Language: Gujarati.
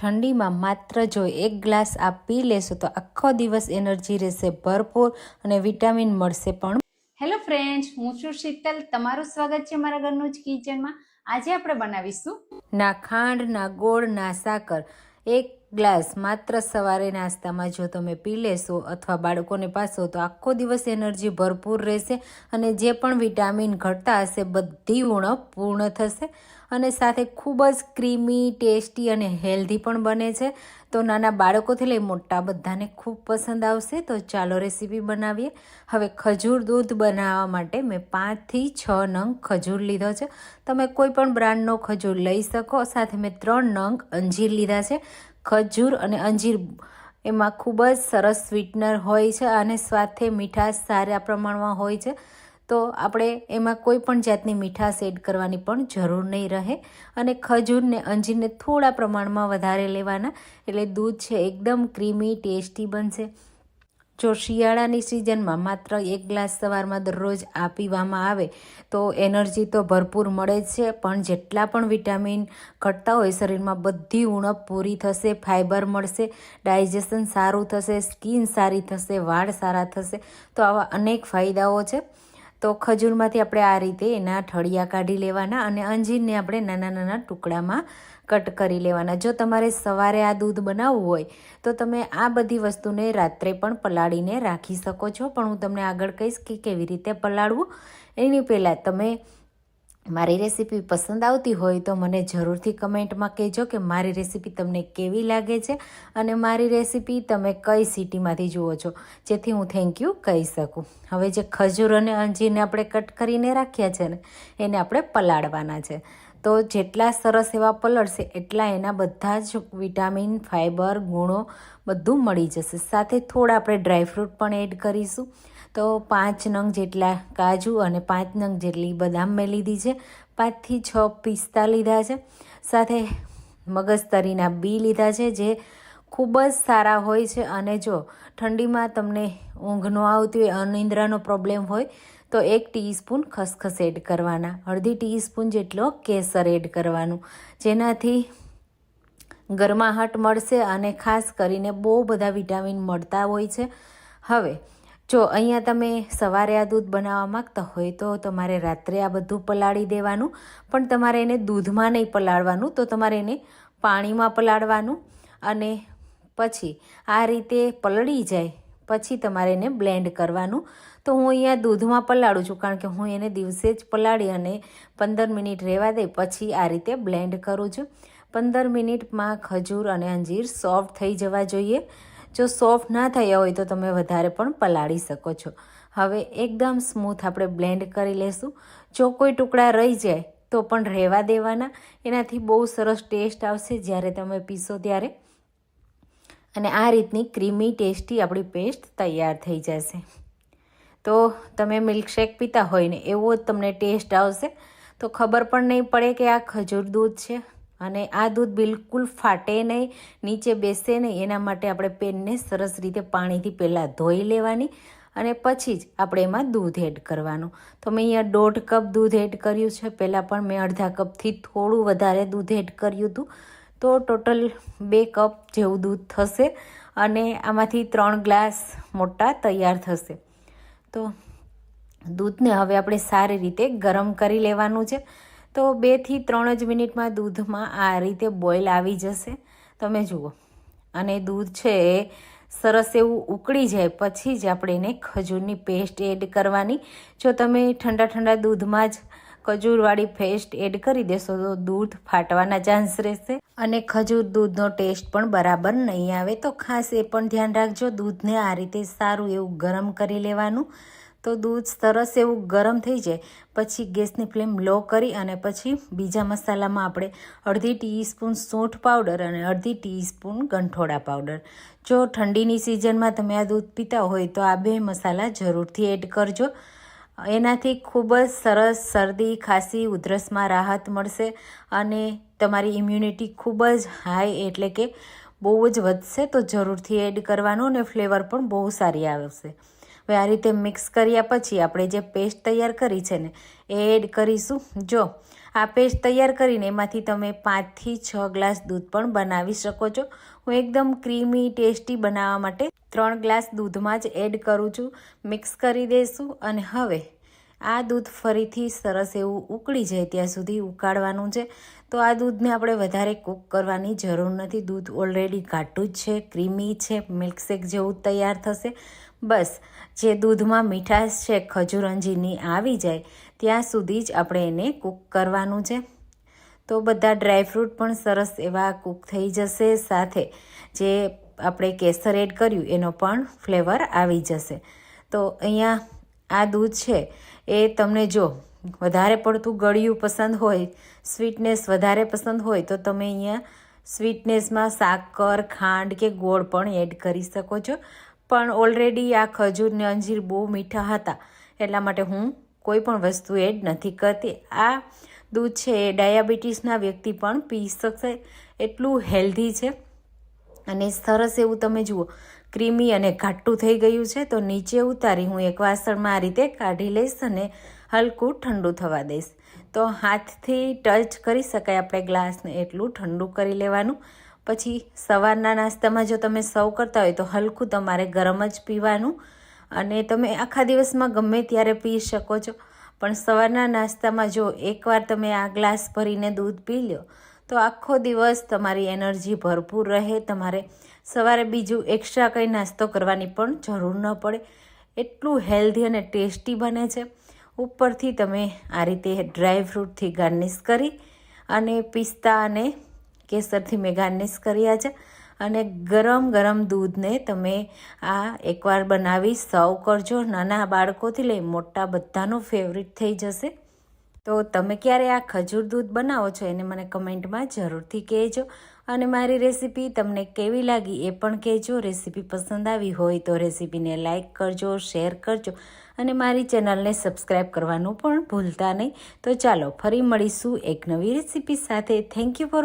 ઠંડીમાં માત્ર જો એક ગ્લાસ આપ પી લેશો તો આખો દિવસ એનર્જી રહેશે ભરપૂર અને વિટામિન મળશે પણ. હેલો ફ્રેન્ડ્સ હું છું શીતલ. તમારું સ્વાગત છે મારા ઘરનું જ કિચનમાં. આજે આપણે બનાવીશું ના ખાંડ ના ગોળ ના સાકર. એક ગ્લાસ માત્ર સવારે નાસ્તામાં જો તમે પી લેશો અથવા બાળકોને પાસો તો આખો દિવસ એનર્જી ભરપૂર રહેશે અને જે પણ વિટામિન ઘટતા હશે બધી ઉણપ પૂર્ણ થશે અને સાથે ખૂબ જ ક્રીમી, ટેસ્ટી અને હેલ્ધી પણ બને છે. તો નાના બાળકોથી લઈ મોટા બધાને ખૂબ પસંદ આવશે. તો ચાલો રેસીપી બનાવીએ. હવે ખજૂર દૂધ બનાવવા માટે મેં પાંચથી છ નંગ ખજૂર લીધો છે. તમે કોઈ પણ બ્રાન્ડનો ખજૂર લઈ શકો. સાથે મેં ત્રણ નંગ અંજીર લીધા છે. ખજૂર અને અંજીર એમાં ખૂબ જ સરસ સ્વીટનર હોય છે અને સાથે મીઠાશ સારા પ્રમાણમાં હોય છે. તો આપણે એમાં કોઈ પણ જાતની મીઠાશ એડ કરવાની પણ જરૂર નહીં રહે અને ખજૂરને અંજીરને થોડા પ્રમાણમાં વધારે લેવાના. એટલે દૂધ છે એકદમ ક્રીમી ટેસ્ટી બનશે. જો શિયાળાની સિઝનમાં માત્ર એક ગ્લાસ સવારમાં દરરોજ આ પીવામાં આવે, તો એનર્જી તો ભરપૂર મળે જ છે. પણ જેટલા પણ વિટામિન ઘટતા હોય, શરીરમાં બધી ઉણપ પૂરી થશે ફાઇબર મળશે, ડાયજેશન સારું થશે, સ્કિન સારી થશે, વાળ સારા થશે. તો આવા અનેક ફાયદાઓ છે. તો ખજૂરમાંથી આપણે આ રીતે એના ઠળિયા કાઢી લેવાના અને અંજીરને આપણે નાના નાના ટુકડામાં કટ કરી લેવાના. જો તમારે સવારે આ દૂધ બનાવવું હોય, તો તમે આ બધી વસ્તુને રાત્રે પણ પલાળીને રાખી શકો છો. પણ હું તમને આગળ કહીશ કે કેવી રીતે પલાળવું. એની પહેલાં તમે મારી રેસીપી પસંદ આવતી હોય તો મને જરૂરથી કમેન્ટમાં કહેજો કે મારી રેસીપી તમને કેવી લાગે છે અને મારી રેસીપી તમે કઈ સિટીમાંથી જુઓ છો. જેથી હું થેન્ક યુ કહી શકું. હવે જે ખજૂર અને અંજીરને આપણે કટ કરીને રાખ્યા છે ને, એને આપણે પલાળવાના છે. તો જેટલા સરસ એવા પલળશે એટલા એના બધા જ વિટામિન ફાઇબર ગુણો બધું મળી જશે. સાથે થોડા આપણે ડ્રાયફ્રૂટ પણ એડ કરીશું. તો પાંચ નંગ જેટલા કાજુ અને પાંચ નંગ જેટલી બદામ મેં લીધી છે. પાંચથી છ પિસ્તા લીધા છે. સાથે મગજતરીના બી લીધા છે, જે ખૂબ જ સારા હોય છે. અને જો ઠંડીમાં તમને ઊંઘ ન આવતી હોય, અનિંદ્રાનો પ્રોબ્લેમ હોય, તો એક ટીસ્પૂન ખસખસ એડ કરવાના. અડધી ટીસ્પૂન જેટલો કેસર એડ કરવાનું. જેનાથી ગરમાહટ મળશે અને ખાસ કરીને બહુ બધા વિટામિન મળતા હોય છે. હવે જો અહીંયા તમે સવારે આ દૂધ બનાવવા માગતા હોય તો તમારે રાત્રે આ બધું પલાળી દેવાનું, પણ તમારે એને દૂધમાં નહીં પલાળવાનું, તો તમારે એને પાણીમાં પલાળવાનું અને પછી આ રીતે પલળી જાય, પછી તમારે એને બ્લેન્ડ કરવાનું. તો હું અહીંયા દૂધમાં પલાળું છું, કારણ કે હું એને દિવસે જ પલાળી અને પંદર મિનિટ રહેવા દઈ પછી આ રીતે બ્લેન્ડ કરું છું. પંદર મિનિટમાં ખજૂર અને અંજીર સોફ્ટ થઈ જવા જોઈએ. જો સોફ્ટ ના થયા હોય તો તમે વધારે પણ પલાળી શકો છો. હવે એકદમ સ્મૂથ આપણે બ્લેન્ડ કરી લેશું. જો કોઈ ટુકડા રહી જાય, તો પણ રહેવા દેવાના. એનાથી બહુ સરસ ટેસ્ટ આવશે જ્યારે તમે પીશો ત્યારે. અને આ રીતની ક્રીમી, ટેસ્ટી આપણી પેસ્ટ તૈયાર થઈ જશે. તો તમે મિલ્કશેક પીતા હોય ને એવો જ તમને ટેસ્ટ આવશે. તો ખબર પણ નહીં પડે કે આ ખજૂર દૂધ છે. અને આ દૂધ બિલકુલ ફાટે નહીં, નીચે બેસે નહીં. એના માટે આપણે પેનને સરસ રીતે પાણીથી પહેલાં ધોઈ લેવાની અને પછી જ આપણે એમાં દૂધ એડ કરવાનું. તો મેં અહીંયા દોઢ કપ દૂધ એડ કર્યું છે. પહેલાં પણ મેં અડધા કપથી થોડું વધારે દૂધ એડ કર્યું હતું. તો ટોટલ બે કપ જેવું દૂધ થશે અને આમાંથી ત્રણ ગ્લાસ મોટા તૈયાર થશે. તો દૂધને હવે આપણે સારી રીતે ગરમ કરી લેવાનું છે. તો બેથી ત્રણ જ મિનિટમાં દૂધમાં આ રીતે બોઇલ આવી જશે. તમે જુઓ. અને દૂધ છે સરસ એવું ઉકળી જાય પછી જ આપણે એને ખજૂરની પેસ્ટ એડ કરવાની. જો તમે ઠંડા ઠંડા દૂધમાં જ ખજૂરવાળી પેસ્ટ એડ કરી દેશો તો દૂધ ફાટવાના ચાન્સ રહેશે. અને ખજૂર દૂધનો ટેસ્ટ પણ બરાબર નહીં આવે તો ખાસ એ પણ ધ્યાન રાખજો દૂધને આ રીતે સારું એવું ગરમ કરી લેવાનું. તો દૂધ સરસ એવું ગરમ થઈ જાય. પછી ગેસની ફ્લેમ લો કરી અને પછી બીજા મસાલામાં આપણે અડધી ટીસ્પૂન સૂંઠ પાવડર અને અડધી ટીસ્પૂન ગંઠોડા પાવડર. જો ઠંડીની સિઝનમાં તમે આ દૂધ પીતા હોય તો આ બે મસાલા જરૂરથી એડ કરજો. એનાથી ખૂબ જ સરસ શરદી, ખાંસી, ઉધરસમાં રાહત મળશે અને તમારી ઇમ્યુનિટી ખૂબ જ હાઈ એટલે કે બહુ જ વધશે તો જરૂરથી એડ કરવાનું અને ફ્લેવર પણ બહુ સારી આવશે. હવે આ રીતે મિક્સ કર્યા પછી આપણે જે પેસ્ટ તૈયાર કરી છે ને, એ એડ કરીશું. જો, આ પેસ્ટ તૈયાર કરીને એમાંથી તમે પાંચથી છ ગ્લાસ દૂધ પણ બનાવી શકો છો. હું એકદમ ક્રીમી, ટેસ્ટી બનાવવા માટે ત્રણ ગ્લાસ દૂધમાં જ એડ કરું છું. મિક્સ કરી દઈશું અને હવે આ દૂધ ફરીથી સરસ એવું ઉકળી જાય ત્યાં સુધી ઉકાળવાનું છે. તો આ દૂધને આપણે વધારે કૂક કરવાની જરૂર નથી. દૂધ ઓલરેડી ઘાટું જ છે, ક્રીમી છે, મિલ્કશેક જેવું તૈયાર થશે. બસ, જે દૂધમાં મીઠાશ છે, ખજૂરંજીની આવી જાય, ત્યાં સુધી જ આપણે એને કૂક કરવાનું છે. તો બધા ડ્રાયફ્રૂટ પણ સરસ એવા કૂક થઈ જશે. સાથે જે આપણે કેસર એડ કર્યું, એનો પણ ફ્લેવર આવી જશે. તો અહીંયા આ દૂધ છે. એ તમને જો વધારે પડતું ગળ્યું પસંદ હોય સ્વીટનેસ વધારે પસંદ હોય, તો તમે અહીંયા સ્વીટનેસમાં સાકર, ખાંડ કે ગોળ પણ એડ કરી શકો છો. પણ ઓલરેડી આ ખજૂર ને અંજીર બહુ મીઠા હતા, એટલા માટે હું કોઈ પણ વસ્તુ એડ નથી કરતી. આ દૂધ છે એ ડાયાબિટીસના વ્યક્તિ પણ પી શકશે. એટલું હેલ્ધી છે. અને સરસ એવું તમે જુઓ ક્રીમી અને ઘાટું થઈ ગયું છે, તો નીચે ઉતારી હું એક વાસણમાં આ રીતે કાઢી લઈશ અને હલકું ઠંડુ થવા દઈશ. તો હાથથી ટચ કરી શકાય આપણે ગ્લાસને એટલું ઠંડુ કરી લેવાનું. પછી સવારના નાસ્તામાં જો તમે સર્વ કરતા હોય તો હલકું તમારે ગરમ જ પીવાનું અને તમે આખા દિવસમાં ગમે ત્યારે પી શકો છો. પણ સવારના નાસ્તામાં જો એકવાર તમે આ ગ્લાસ ભરીને દૂધ પી લો, તો આખો દિવસ તમારી એનર્જી ભરપૂર રહે, તમારે સવારે બીજું એક્સ્ટ્રા કંઈ નાસ્તો કરવાની પણ જરૂર ન પડે. એટલું હેલ્ધી અને ટેસ્ટી બને છે. ઉપરથી તમે આ રીતે ડ્રાય ફ્રૂટથી ગાર્નિશ કરી અને પિસ્તા અને કેસરથી મેં ગાર્નિશ કર્યા છે. અને ગરમ ગરમ દૂધને તમે આ એકવાર બનાવી સર્વ કરજો. નાના બાળકોથી લઈ મોટા બધાનું ફેવરિટ થઈ જશે. તો તમે ક્યારે આ ખજૂર દૂધ બનાવો છો એને મને કમેન્ટમાં જરૂરથી કહેજો. અને મારી રેસીપી તમને કેવી લાગી એ પણ કહેજો. રેસીપી પસંદ આવી હોય તો રેસીપીને લાઇક કરજો, શેર કરજો અને મારી ચેનલને સબસ્ક્રાઈબ કરવાનું પણ ભૂલતા નહીં. તો ચાલો ફરી મળીશું એક નવી રેસીપી સાથે. Thank you for